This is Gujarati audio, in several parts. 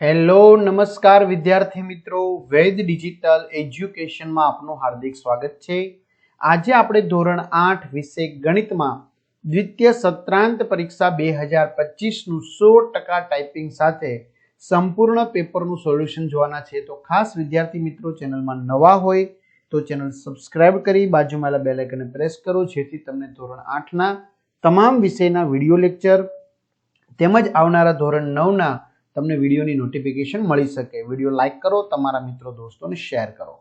હેલો, નમસ્કાર વિદ્યાર્થી મિત્રો. વૈદ ડિજિટલ એજ્યુકેશનમાં આપનું હાર્દિક સ્વાગત છે. આજે આપણે ધોરણ આઠ વિષય ગણિતમાં દ્વિતીય સત્રાંત પરીક્ષા બે હજાર પચીસનું સો ટકા ટાઈપિંગ સાથે સંપૂર્ણ પેપરનું સોલ્યુશન જોવાના છે. તો ખાસ વિદ્યાર્થી મિત્રો, ચેનલમાં નવા હોય તો ચેનલ સબસ્ક્રાઇબ કરી, બાજુમાં બેલ આઇકનને પ્રેસ કરો, જેથી તમને ધોરણ આઠના તમામ વિષયના વીડિયો લેક્ચર તેમજ આવનારા ધોરણ નવના તમને વિડીયોની નોટિફિકેશન મળી શકે. વીડિયો લાઇક કરો, તમારા મિત્રો, દોસ્તોને શેર કરો.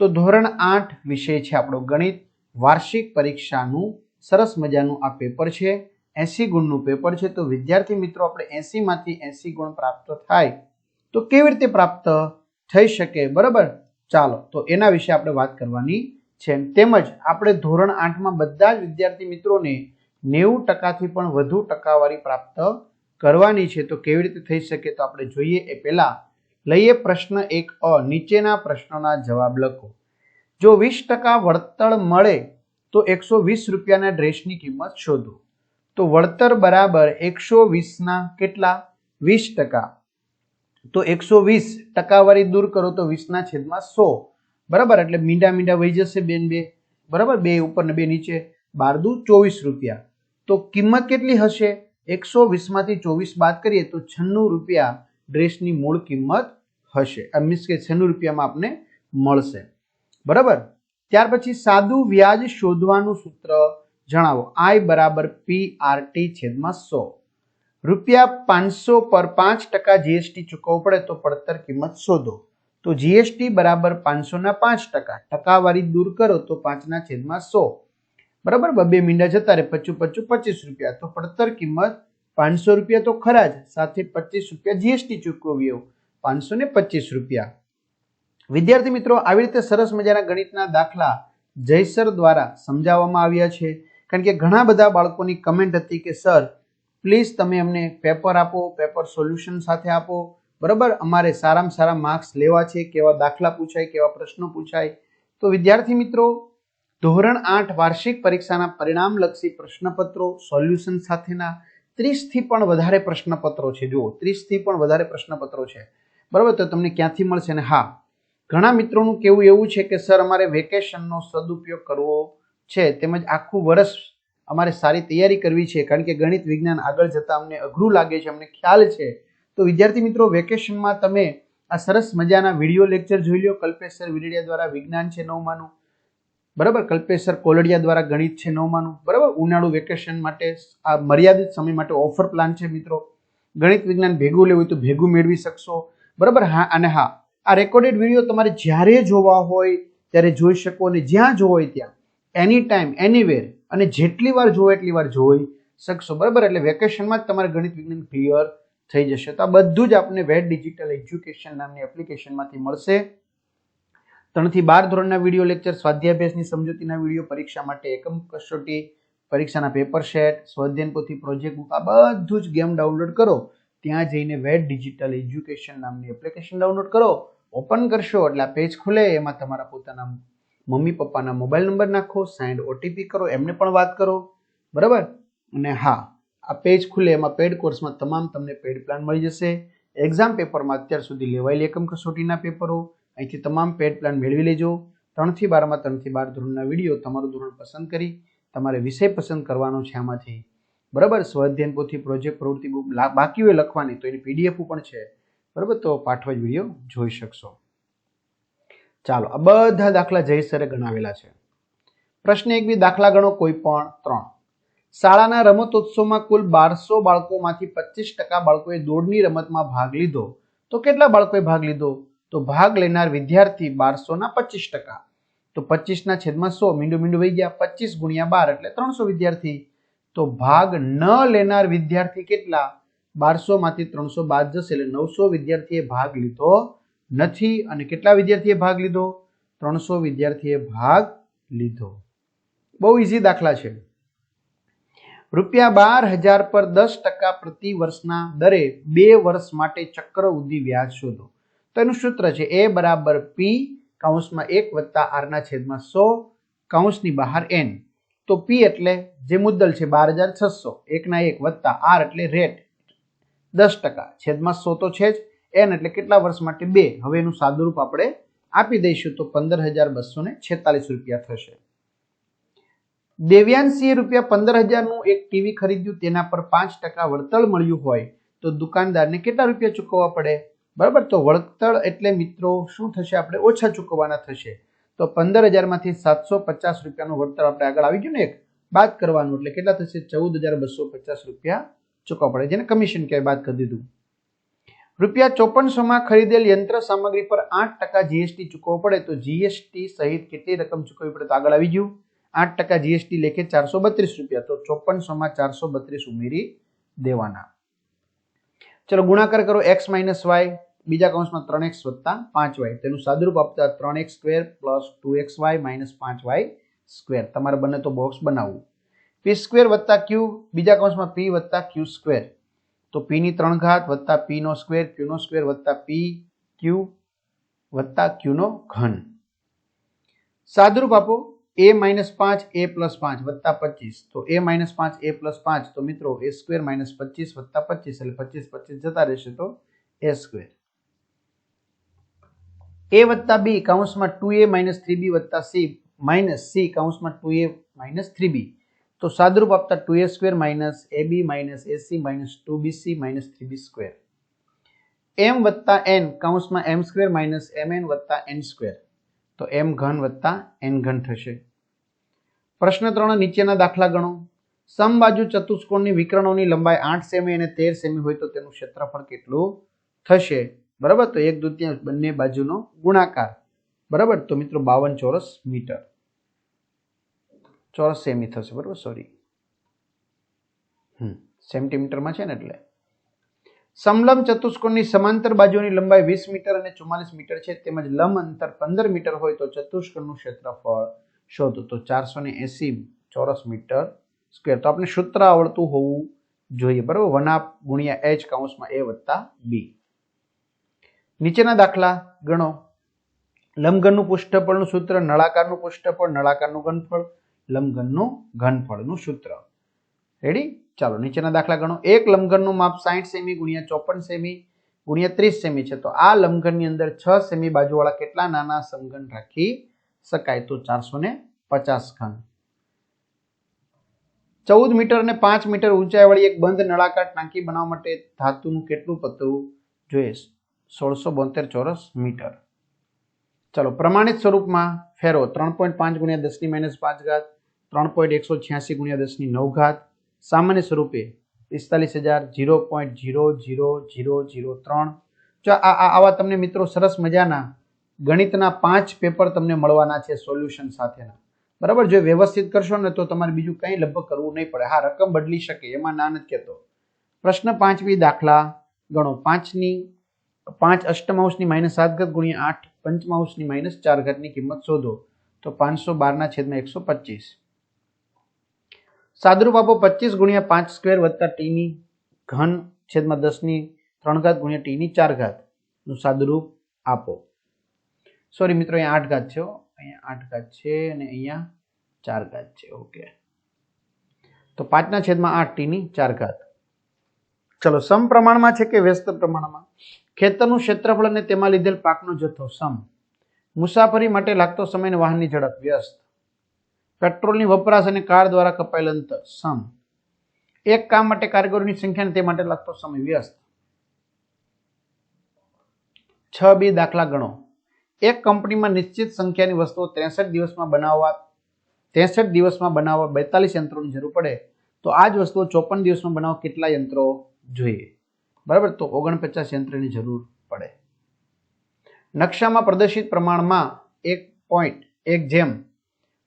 તો ધોરણ આઠ વિષય છે આપણો ગણિત. વાર્ષિક પરીક્ષાનું સરસ મજાનું આ પેપર છે. એસી ગુણનું પેપર છે. તો વિદ્યાર્થી મિત્રો, આપણે એસીમાંથી એસી ગુણ પ્રાપ્ત થાય તો કેવી રીતે પ્રાપ્ત થઈ શકે? બરાબર? ચાલો, તો એના વિશે આપણે વાત કરવાની છે. તેમજ આપણે ધોરણ આઠમાં બધા જ વિદ્યાર્થી મિત્રોને નેવું ટકાથી પણ વધુ ટકાવારી પ્રાપ્ત કરવાની છે, તો કેવી રીતે થઈ શકે તો આપણે જોઈએ. એ પહેલા લઈએ પ્રશ્ન એક અ, નીચેના પ્રશ્નોના જવાબ લખો. જો વીસ ટકા વળતર મળે, તો એકસો વીસ રૂપિયાના ડ્રેસની કિંમત શોધો. તો વળતર બરાબર એકસો વીસના કેટલા? વીસ ટકા. તો એકસો વીસ ટકાવારી દૂર કરો તો વીસના છેદમાં સો. બરાબર? એટલે મીંડા મીંડા વહી જશે બેન બે. બરાબર? બે ઉપર ને બે નીચે બાર દુ ચોવીસ રૂપિયા. તો કિંમત કેટલી હશે? એકસો વીસમાંથી ચોવીસ બાદ કરીએ તો છન્નું રૂપિયા ડ્રેસની મૂળ કિંમત હશે. મીન્સ કે છન્નું રૂપિયામાં આપને મળશે. બરાબર? ત્યાર પછી સાદું વ્યાજ શોધવાનું સૂત્ર જણાવો. આઈ બરાબર પી આર ટી છેદમાં સો. રૂપિયા પાંચસો પર પાંચ ટકા જીએસટી ચૂકવવું પડે તો પડતર કિંમત શોધો. તો જીએસટી બરાબર પાંચસોના પાંચ ટકા. ટકાવારી દૂર કરો તો પાંચના છેદમાં સો. બરાબર? બબે મીંડા જતા રહે, પચું પચું પચીસ રૂપિયા. તો પડતર કિંમત પાંચસો રૂપિયા તો ખરા જ, સાથે પચીસ રૂપિયા જીએસટી ચૂકવ્યો પાંચસો ને પચીસ રૂપિયા. વિદ્યાર્થી મિત્રો, આવી રીતે સરસ મજાના ગણિતના દાખલા જયસર દ્વારા સમજાવવામાં આવ્યા છે. કારણ કે ઘણા બધા બાળકોની કમેન્ટ હતી કે, સર પ્લીઝ તમે અમને પેપર આપો પેપર સોલ્યુશન સાથે આપો. બરાબર? અમારે સારામાં સારા માર્ક્સ લેવા છે, કેવા દાખલા પૂછાય, કેવા પ્રશ્નો પૂછાય. તો વિદ્યાર્થી મિત્રો ધોરણ આઠ વાર્ષિક પરીક્ષાના પરિણામલક્ષી પ્રશ્નપત્રો, સોલ્યુશન સાથેના ત્રીસથી પણ વધારે પ્રશ્નપત્રો છે. જુઓ, ત્રીસથી પણ વધારે પ્રશ્નપત્રો છે. બરાબર? તો તમને ક્યાંથી મળશે ને? હા. ઘણા મિત્રોનું કેવું એવું છે કે, સર, અમારે વેકેશનનો સદુપયોગ કરવો છે. તેમજ આખું વર્ષ અમારે સારી તૈયારી કરવી છે. કારણ કે ગણિત, વિજ્ઞાન આગળ જતાં અમને અઘરું લાગે છે, અમને ખ્યાલ છે. તો વિદ્યાર્થી મિત્રો, વેકેશનમાં તમે આ સરસ મજાના વીડિયો લેક્ચર જોઈ લો કલ્પેશ સર વિડીડિયા દ્વારા વિજ્ઞાન છે નવમાનું. બરાબર? કલ્પેશર કોલડિયા દ્વારા ગણિત છે નવમાનું. બરાબર? ઉનાળુ વેકેશન માટે આ મર્યાદિત સમય માટે ઓફર પ્લાન છે મિત્રો. ગણિત વિજ્ઞાન ભેગું લેવું તો ભેગું મેળવી શકશો. બરાબર? હા અને હા. આ રેકોર્ડેડ વીડિયો તમારે જ્યારે જોવા હોય ત્યારે જોઈ શકો અને જ્યાં જોવો હોય ત્યાં. એની ટાઈમ એનીવેર અને જેટલી વાર જોવો એટલી વાર જોઈ શકશો. બરાબર? એટલે વેકેશનમાં જ તમારે ગણિત વિજ્ઞાન ક્લિયર થઈ જશે. તો આ બધું જ આપને વેટ ડિજિટલ એજ્યુકેશન નામની એપ્લિકેશનમાંથી મળશે. ત્રણથી બાર ધોરણના વીડિયો લેક્ચર સ્વાધ્યાભ્યાસની સમજૂતીના વીડિયો પરીક્ષા માટે એકમ કસોટી, પરીક્ષાના પેપર સેટ સ્વાધ્યાયન પોથી પ્રોજેક્ટ બુક આ બધું જ ગેમ ડાઉનલોડ કરો. ત્યાં જઈને વેટ ડિજિટલ એજ્યુકેશન નામની એપ્લિકેશન ડાઉનલોડ કરો. ઓપન કરશો એટલે આ પેજ ખુલે, એમાં તમારા પોતાના મમ્મી પપ્પાના મોબાઈલ નંબર નાખો સાઇન્ડ ઓટીપી કરો, એમને પણ વાત કરો. બરાબર? અને હા, આ પેજ ખુલે, એમાં પેડ કોર્સમાં તમામ તમને પેડ પ્લાન મળી જશે. એક્ઝામ પેપરમાં અત્યાર સુધી લેવાયેલી એકમ કસોટીના પેપરો અહીંથી તમામ પેડ પ્લાન મેળવી લેજો. ત્રણથી બારમાં, ત્રણથી બાર ધોરણના વીડિયો તમારું ધોરણ પસંદ કરી તમારે વિષય પસંદ કરવાનો છે આમાંથી. બરાબર? સ્વાધ્યાયન પોથી પ્રોજેક્ટ પ્રવૃત્તિ બુક બાકી હોય લખવાની તો એની પીડીએફ પણ છે. બરાબર? તો પાઠવા જ વીડિયો જોઈ શકશો. ચાલો, આ બધા દાખલા જય સરે ગણાવેલા છે. પ્રશ્ન એક બી, દાખલા ગણો કોઈ પણ ત્રણ. શાળાના રમતોત્સવમાં કુલ બારસો બાળકોમાંથી પચીસ ટકા બાળકોએ દોડની રમતમાં ભાગ લીધો. તો કેટલા બાળકોએ ભાગ લીધો? તો ભાગ લેનાર વિદ્યાર્થી બારસોના પચીસ ટકા. તો પચીસના છેદમાં સો, મીંડું મીંડું વહી ગયા, પચીસ ગુણ્યા બાર એટલે ત્રણસો વિદ્યાર્થી. તો ભાગ ન લેનાર વિદ્યાર્થી કેટલા? બારસો માંથી ત્રણસો બાદ જશે એટલે નવસો વિદ્યાર્થીએ ભાગ લીધો નથી. અને કેટલા વિદ્યાર્થીએ ભાગ લીધો? ત્રણસો વિદ્યાર્થીએ ભાગ લીધો. બહુ ઇઝી દાખલા છે. રૂપિયા બાર હજાર પર દસ ટકા પ્રતિ વર્ષના દરે બે વર્ષ માટે ચક્રવૃદ્ધિ વ્યાજ શોધો. તો એનું સૂત્ર છે એ બરાબર પી કૌંસમાં એક વત્તા આરના છેદમાં સો કૌંસની બહાર એન તો પી એટલે જે મુદ્દલ છે બાર હજાર છસો. એકના એક વત્તા આર એટલે રેટ. દસ ટકા. છેદમાં સો તો છે જ. એન એટલે કેટલા વર્ષ માટે બે? હવે એનું સાદુરૂપ આપણે આપી દઈશું. તો પંદર હજાર બસો ને છેતાલીસ રૂપિયા થશે. દેવ્યાંશીએ રૂપિયા પંદર હજારનું એક ટીવી ખરીદ્યું. તેના પર પાંચ ટકા વળતર મળ્યું હોય તો દુકાનદારને કેટલા રૂપિયા ચૂકવવા પડે? બરાબર? તો વળતર એટલે મિત્રો, શું થશે? આપણે ઓછા ચૂકવવાના થશે. તો પંદર હજારમાંથી સાતસો પચાસ રૂપિયાનું વળતર આપણે આગળ આવી ગયું ને એક? બાદ કરવાનું. એટલે કેટલા થશે? ચૌદ હજાર બસો પચાસ રૂપિયા ચૂકવવા પડે. જેને કમિશન કહેવાય, બાદ કરી દીધું. રૂપિયા ચોપનસોમાં ખરીદેલ યંત્ર સામગ્રી પર આઠ ટકા જીએસટી ચૂકવવો પડે તો જીએસટી સહિત કેટલી રકમ ચૂકવવી પડે તો આગળ આવી ગયું? આઠ ટકા જીએસટી લેખે ચારસો બત્રીસ રૂપિયા. તો ચોપનસોમાં ચારસો બત્રીસ ઉમેરી દેવાના. ચલો ગુણાકાર કરો એક્સ માઇનસ વાય બીજા કૌંસમાં ત્રણ એક્સ વત્તા પાંચ વાય તેનું સાદુરૂપ આપતા ત્રણ X square plus two X Y minus પાંચ વાય સ્ક્વેર તમારે બને તો બોક્સ બનાવવું. પી સ્ક્વેર વત્તા ક્યુ બીજા કૌંસમાં પી વત્તા ક્યુ સ્ક્વેર તો પી ની ત્રણ ઘાત વત્તા પી નો સ્ક્વેર ક્યુ નો સ્ક્વેર વત્તા પી ક્યુ વત્તા ક્યુ નો ઘન. સાદુરૂપ આપો. એ માઇનસ પાંચ એ પ્લસ પાંચ વત્તા પચીસ તો એ માઇનસ પાંચ એ પ્લસ પાંચ તો મિત્રો એ સ્ક્વેર માઇનસ પચીસ વત્તા પચીસ એટલે પચીસ પચીસ જતા રહેશે તો એ સ્ક્વેર એ વત્તા B કાઉન્સમાં two A minus three B વત્તા C minus C કાઉન્સમાં two A minus three B તો સાદુરૂપ આપતા two A square minus A B minus A C minus two B C minus three B square M વત્તા N કાઉન્સમાં M square minus M N વત્તા એન સ્ક્વેર તો એમ ઘન વત્તા એન ઘન થશે. પ્રશ્ન ત્રણ નીચેના દાખલા ગણો. સમબાજુ ચતુષ્કોણની વિકર્ણોની લંબાઈ આઠ સેમી અને તેર સેમી હોય તો તેનું ક્ષેત્રફળ કેટલું થશે? બરાબર? તો એક દ્વિતીયાંશ બંને બાજુનો ગુણાકાર. બરાબર? તો મિત્રો બાવન ચોરસ મીટર. ચોરસ સેમી થશે. બરાબર? સોરી સેન્ટીમીટરમાં છે ને એટલે? સમલંબ ચતુષ્કોણની સમાંતર બાજુની લંબાઈ વીસ મીટર અને ચુમ્માલીસ મીટર છે. તેમજ લંબ અંતર પંદર મીટર હોય તો ચતુષ્કોણનું ક્ષેત્રફળ શોધો. તો ચારસો ને એસી ચોરસ મીટર સ્ક્વેર. તો આપણે સૂત્ર આવડતું હોવું જોઈએ, બરાબર? વન આપ ગુણ્યા એચ કાઉન્સમાં એ વત્તા બી. નીચેના દાખલા ગણો. લંબઘનનું પૃષ્ઠફળનું સૂત્ર, નળાકારનું પૃષ્ઠફળ, નળાકારનું ઘનફળ લંબઘનનું ઘનફળનું સૂત્ર. રેડી ચાલો, નીચેના દાખલા ગણો. એક લંબઘનનું માપ સાઠ સેમી ગુણ્યા ચોપન સેમી ગુણ્યા ત્રીસ સેમી છે. તો આ લંબઘનની અંદર છ સેમી બાજુવાળા કેટલા નાના સમઘન રાખી શકાય? તો ચારસો ને પચાસ ઘન. ચૌદ મીટર અને પાંચ મીટર ઊંચાઈવાળી એક બંધ નળાકાર ટાંકી બનાવવા માટે ધાતુનું કેટલું પતવું જોઈએ? સોળસો બોતેર ચોરસ મીટર. ચાલો, પ્રમાણિત સ્વરૂપમાં ફેરો. ત્રણ પોઈન્ટ પાંચ ગુણ્યા દસની માઇનસ પાંચ ઘાત, ત્રણ પોઈન્ટ એકસો છ્યાસી ગુણ્યા દસની નવ ઘાત સામાન્ય સ્વરૂપે પિસ્તાલીસ હજાર zero point zero zero zero zero ત્રણ. જો આ આવા તમને મિત્રો સરસ મજાના ગણિતના પાંચ પેપર તમને મળવાના છે સોલ્યુશન સાથેના. બરાબર? જો વ્યવસ્થિત કરશો ને તો તમારે બીજું કંઈ લગભગ કરવું નહીં પડે. હા, રકમ બદલી શકે, એમાં ના નથી કહેતો પ્રશ્ન પાંચમી, દાખલા ગણો. પાંચની પાંચ અષ્ટમાંશની માઇનસ સાત ઘત ગુણ્યા આઠ પંચમાંશની માઇનસ ચાર ઘટની કિંમત શોધો. તો પાંચસો બારના છેદમાં એકસો પચીસ. સાદરૂપ આપો પચીસ ગુણ્યા પાંચ સ્ક્વેર વત્તા ટીની ઘન છેદમાં દસની ત્રણ ઘાત ગુણ્યા ટીની ચાર ઘાતનું સાદુરૂપ આપો. સોરી મિત્રો, અહીંયા આઠ ઘાત છે અહીંયા આઠ ઘાત છે અને અહીંયા ચાર ઘાત છે. ઓકે તો પાંચના છેદમાં આઠ ટીની ચાર ઘાત. ચલો, સમ પ્રમાણમાં છે કે વ્યસ્ત પ્રમાણમાં? ખેતરનું ક્ષેત્રફળ અને તેમાં લીધેલ પાકનો જથ્થો, સમ. મુસાફરી માટે લાગતો સમય અને વાહનની ઝડપ, વ્યસ્ત. પેટ્રોલની વપરાશ અને કાર દ્વારા કપાયેલ અંતર, સમ. એક કામ માટે કારીગરોની સંખ્યા તે માટે લાગતો સમય વ્યસ્ત. છ બી દાખલા ગણો. એક કંપનીમાં નિશ્ચિત સંખ્યાની વસ્તુઓ ત્રેસઠ દિવસમાં બનાવવા, ત્રેસઠ દિવસમાં બનાવવા બેતાલીસ યંત્રોની જરૂર પડે. તો આ જ વસ્તુઓ ચોપન દિવસમાં બનાવવા કેટલા યંત્રો જોઈએ? બરાબર? તો ઓગણપચાસ યંત્રની જરૂર પડે. નકશામાં પ્રદર્શિત પ્રમાણમાં એક પોઈન્ટ એક જેમ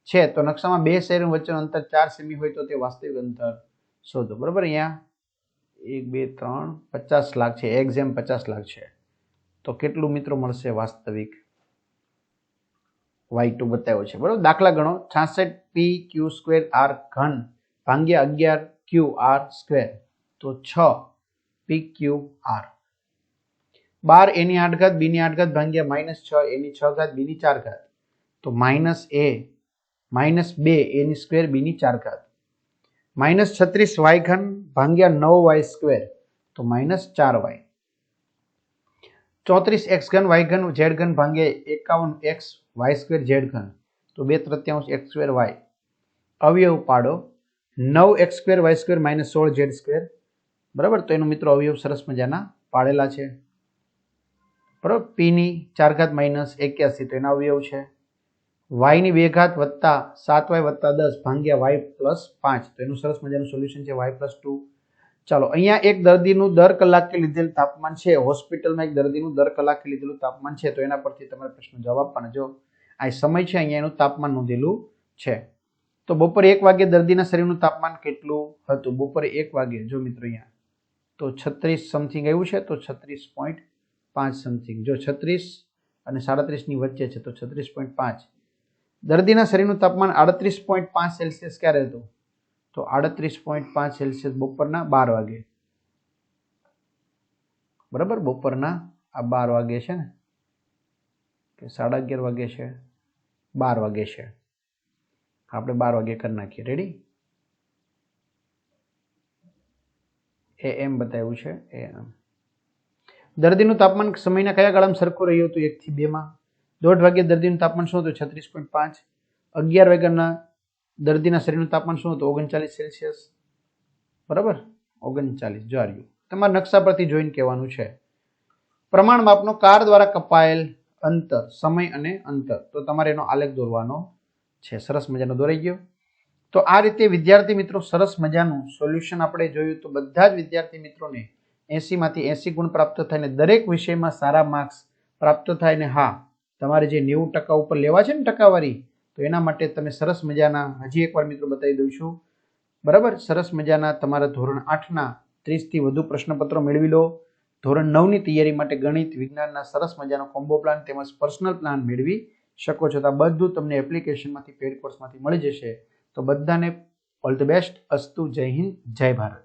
છે. તો નકશામાં બે શહેરો વચ્ચેનું અંતર ચાર સેમી હોય તો તે વાસ્તવિક અંતર શોધો. બરાબર અહીંયા? એક, બે, ત્રણ, પચાસ લાખ છે. એક્ઝેમ પચાસ લાખ છે. તો કેટલું મિત્રો મળશે વાસ્તવિક? વાય ટુ બતાવ્યો છે. બરાબર? દાખલા ગણો. છાસઠ પી ક્યુ સ્ક્વેર આર ઘન ભાંગ્યા અગિયાર ક્યુ આર સ્ક્વેર તો છ પી ક્યુ આર બાર એની આઠ ઘાત, બીની આઠ ઘાત ભાંગ્યા માઇનસ છ, એની છ ઘાત, બીની ચાર ઘાત. તો માઇનસ એ માઇનસ બે એની સ્ક્વેર બીની ચાર ઘાત. માઇનસ છત્રીસ વાય ઘન ભાંગ્યા નવ વાય સ્ક્વેર તો માઇનસ ચાર વાય ચોત્રીસ એક્સ ઘન વાય ઘન ઝેડ ઘન ભાંગે એકાવન એક્સ વાય સ્ક્વેર ઝેડ ઘન, તો બે તૃતીયાંશ એક્સ સ્ક્વેર વાય અવયવ પાડો. નવ X square Y square minus સોળ ઝેડ સ્ક્વેર બરાબર? તો એનો મિત્રો અવયવ સરસ મજાના પાડેલા છે. બરાબર? પીની ચાર ઘાત માઇનસ એક્યાસી, તો એના અવયવ છે. વાયની બે ઘાત વત્તા સાત વાય વત્તા દસ ભાંગ્યા વાય પ્લસ પાંચ. તો એનું સરસ મજાનું સોલ્યુશન છે વાય પ્લસ ટુ ચાલો, અહીંયા એક દર્દીનું દર કલાકે લીધેલ તાપમાન છે. હોસ્પિટલમાં એક દર્દીનું દર કલાકે લીધેલું તાપમાન છે. તો એના પરથી તમારે પ્રશ્ન જવાબ પણ જો આ સમય છે, અહીંયા એનું તાપમાન નોંધેલું છે. તો બપોરે એક વાગે દર્દીના શરીરનું તાપમાન કેટલું હતું? બપોરે એક વાગે જો મિત્રો અહીંયા. તો છત્રીસ સમથિંગ આવ્યું છે, તો છત્રીસ પોઈન્ટ પાંચ સમથિંગ જો છત્રીસ અને સાડત્રીસની વચ્ચે છે, તો છત્રીસ પોઈન્ટ પાંચ. દર્દીના શરીરનું તાપમાન આડત્રીસ પોઈન્ટ પાંચ સેલ્સિયસ ક્યારે હતું? તો આડત્રીસ પોઈન્ટ પાંચ સેલ્સિયસ બપોરના બાર વાગે. બરાબર? બપોરના આ બાર વાગે છે ને? કે સાડા અગિયાર વાગે છે? બાર વાગે છે. આપણે બાર વાગે કરી નાખીએ. રેડી એ એમ બતાવ્યું છે. એ એમ. દર્દીનું તાપમાન સમયના કયા ગાળામાં સરખું રહ્યું હતું? એકથી બેમાં દોઢ વાગ્યે દર્દીનું તાપમાન શું હતું? છત્રીસ પોઈન્ટ પાંચ. અગિયાર વાગ્યાના દર્દીના શરીરનું તાપમાન શું હતું? ઓગણચાલીસ સેલ્સિયસ. બરાબર? ઓગણચાલીસ. જ્વાર્યું તમારા નકશા પરથી જોઈને કહેવાનું છે. પ્રમાણ માપનો કાર દ્વારા કપાયેલ અંતર, સમય અને અંતર. તો તમારે એનો આલેખ દોરવાનો છે. સરસ મજાનો દોરાઈ ગયો. તો આ રીતે વિદ્યાર્થી મિત્રો સરસ મજાનું સોલ્યુશન આપણે જોયું તો બધા જ વિદ્યાર્થી મિત્રોને એંસીમાંથી એંસી ગુણ પ્રાપ્ત થાય ને દરેક વિષયમાં સારા માર્ક્સ પ્રાપ્ત થાય ને હા તમારે જે નેવું ટકા ઉપર લેવા છે ને ટકાવારી, તો એના માટે તમે સરસ મજાના, હજી એકવાર મિત્રો બતાવી દઉં છું. બરાબર? સરસ મજાના તમારા ધોરણ આઠના ત્રીસથી વધુ પ્રશ્નપત્રો મેળવી લો. ધોરણ નવની તૈયારી માટે ગણિત, વિજ્ઞાનના સરસ મજાનો કોમ્બો પ્લાન તેમજ પર્સનલ પ્લાન મેળવી શકો છો. તો આ બધું તમને એપ્લિકેશનમાંથી, પેડ કોર્સમાંથી મળી જશે. તો બધાને ઓલ ધ બેસ્ટ. અસ્તુ, જય હિન્દ, જય ભારત.